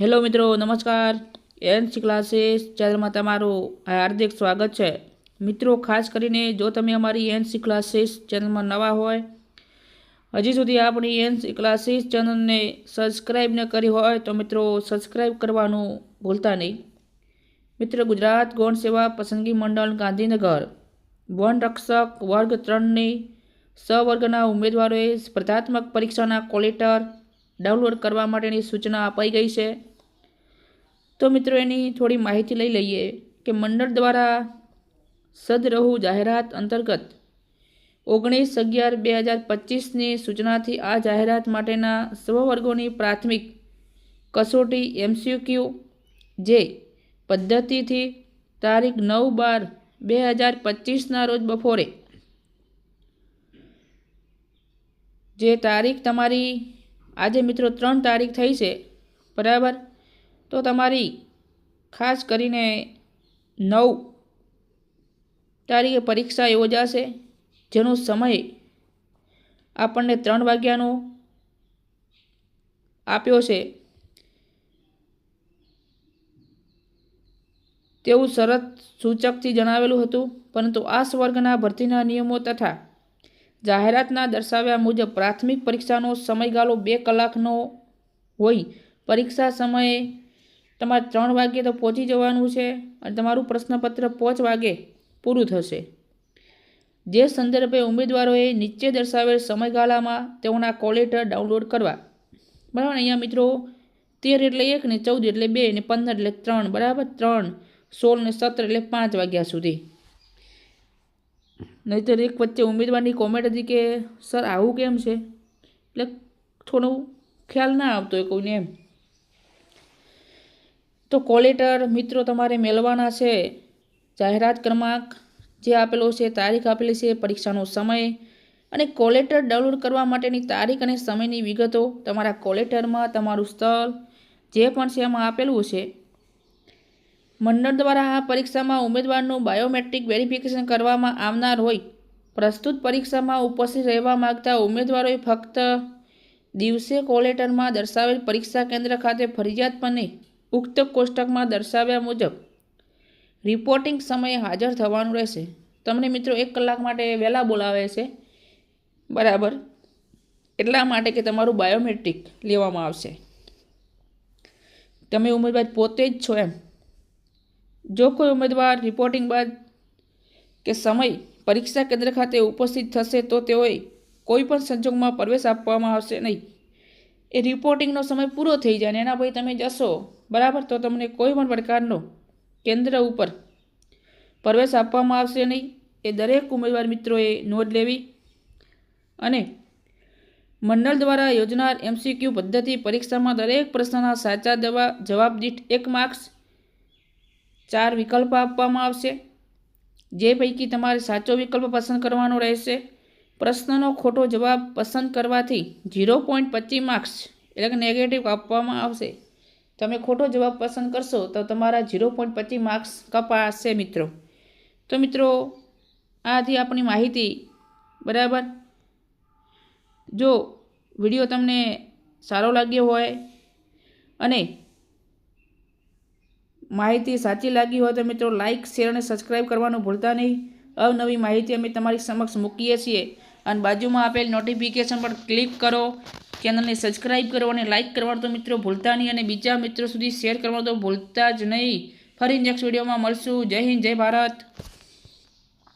Hello મિત્રો, નમસ્કાર. NC classes ચેનલમાં તમારું હાર્દિક સ્વાગત છે. મિત્રો, ખાસ કરીને જો તમે અમારી એનસી ક્લાસીસ ચેનલમાં નવા હોય, હજી સુધી આપણી એનસી ક્લાસીસ ચેનલને સબસ્ક્રાઈબ ન કરી હોય, તો મિત્રો સબસ્ક્રાઈબ કરવાનું ભૂલતા નહીં. મિત્રો, ગુજરાત ગૌણ સેવા પસંદગી મંડળ ગાંધીનગર, વન રક્ષક વર્ગ ત્રણની સવર્ગના ઉમેદવારોએ સ્પર્ધાત્મક પરીક્ષાના કોલેટર ડાઉનલોડ કરવા માટેની સૂચના અપાઈ ગઈ છે. તો મિત્રો એની થોડી માહિતી લઈ લઈએ કે મંડળ દ્વારા સદરહુ જાહેરાત અંતર્ગત ઓગણીસ અગિયાર બે હજાર પચીસની સૂચનાથી આ જાહેરાત માટેના સ્વવર્ગોની પ્રાથમિક કસોટી એમસીક્યુ જે પદ્ધતિથી તારીખ નવ બાર બે હજાર પચીસના રોજ બપોરે જે તારીખ તમારી આજે મિત્રો ત્રણ તારીખ થઈ છે, બરાબર? તો તમારી ખાસ કરીને નવ તારીખે પરીક્ષા યોજાશે, જેનો સમય આપણને ત્રણ વાગ્યાનો આપ્યો છે. તેવું શરત સૂચકથી જણાવેલું હતું, પરંતુ આ સ્વર્ગના ભરતીના નિયમો તથા જાહેરાતના દર્શાવ્યા મુજબ પ્રાથમિક પરીક્ષાનો સમયગાળો બે કલાકનો હોય. પરીક્ષા સમયે તમારે ત્રણ વાગ્યે તો પહોંચી જવાનું છે અને તમારું પ્રશ્નપત્ર પાંચ વાગે પૂરું થશે. જે સંદર્ભે ઉમેદવારોએ નીચે દર્શાવેલ સમયગાળામાં તેઓના કોલેટર ડાઉનલોડ કરવા. બરાબર? અહીંયા મિત્રો, તેર એટલે એક ને ચૌદ એટલે બે ને પંદર એટલે ત્રણ. બરાબર? ત્રણ, સોળ ને સત્તર એટલે પાંચ વાગ્યા સુધી. નહીંતર એક વચ્ચે ઉમેદવારની કોમેન્ટ હતી કે, સર, આવું કેમ છે? એટલે થોડું ખ્યાલ ના આવતો હોય કોઈને એમ. તો કોલેટર મિત્રો તમારે મેળવાના છે. જાહેરાત ક્રમાંક જે આપેલો છે, તારીખ આપેલી છે, પરીક્ષાનો સમય અને કોલેટર ડાઉનલોડ કરવા માટેની તારીખ અને સમયની વિગતો તમારા કોલેટરમાં, તમારું સ્થળ, જે પણ છે એમાં આપેલું છે. મંડળ દ્વારા આ પરીક્ષામાં ઉમેદવારનું બાયોમેટ્રિક વેરિફિકેશન કરવામાં આવનાર હોય. પ્રસ્તુત પરીક્ષામાં ઉપસ્થિત રહેવા માગતા ઉમેદવારોએ ફક્ત દિવસે કોલેટરમાં દર્શાવેલ પરીક્ષા કેન્દ્ર ખાતે ફરજિયાતપણે ઉક્ત કોષ્ટકમાં દર્શાવ્યા મુજબ રિપોર્ટિંગ સમયે હાજર થવાનું રહેશે. તમને મિત્રો એક કલાક માટે વહેલા બોલાવે છે. બરાબર? એટલા માટે કે તમારું બાયોમેટ્રિક લેવામાં આવશે. તમે ઉમેદવાર પોતે જ છો એમ. જો કોઈ ઉમેદવાર રિપોર્ટિંગ બાદ કે સમય પરીક્ષા કેન્દ્ર ખાતે ઉપસ્થિત થશે તો તેઓએ કોઈ પણ સંજોગમાં પ્રવેશ આપવામાં આવશે નહીં. એ રિપોર્ટિંગનો સમય પૂરો થઈ જાય અને એના પછી તમે જશો, બરાબર? તો તમને કોઈ પણ પ્રકારનો કેન્દ્ર ઉપર પ્રવેશ આપવામાં આવશે નહીં. એ દરેક ઉમેદવાર મિત્રોએ નોંધ લેવી અને મંડળ દ્વારા યોજનાર એમસીક્યુ પદ્ધતિ પરીક્ષામાં દરેક પ્રશ્નના સાચા દવા જવાબ દીઠ એક માર્ક્સ ચાર વિકલ્પ આપવામાં આવશે. જે પૈકી તમારે સાચો વિકલ્પ પસંદ કરવાનો રહેશે. પ્રશ્નનો ખોટો જવાબ પસંદ કરવાથી ઝીરો પોઈન્ટ પચીસ માર્ક્સ એટલે કે નેગેટિવ આપવામાં આવશે. તમે ખોટો જવાબ પસંદ કરશો તો તમારા ઝીરો પોઈન્ટ પચીસ માર્ક્સ કપાશે મિત્રો. તો મિત્રો, આથી આપણી માહિતી બરાબર? જો વીડિયો તમને સારો લાગ્યો હોય અને માહિતી સાચી લાગી હોય તો મિત્રો લાઇક શેર અને સબસ્ક્રાઈબ કરવાનું ભૂલતા નહીં. અવનવી માહિતી અમે તમારી સમક્ષ મૂકીએ છીએ. અને બાજુમાં આપેલ નોટિફિકેશન પર ક્લિક કરો ચેનલને સબસ્ક્રાઈબ કરો અને લાઇક કરવાનું તો મિત્રો ભૂલતા નહીં અને બીજા મિત્રો સુધી શેર કરવાનું તો ભૂલતા જ નહીં. ફરી નેક્સ્ટ વિડીયોમાં મળશું. જય હિન્દ, જય ભારત.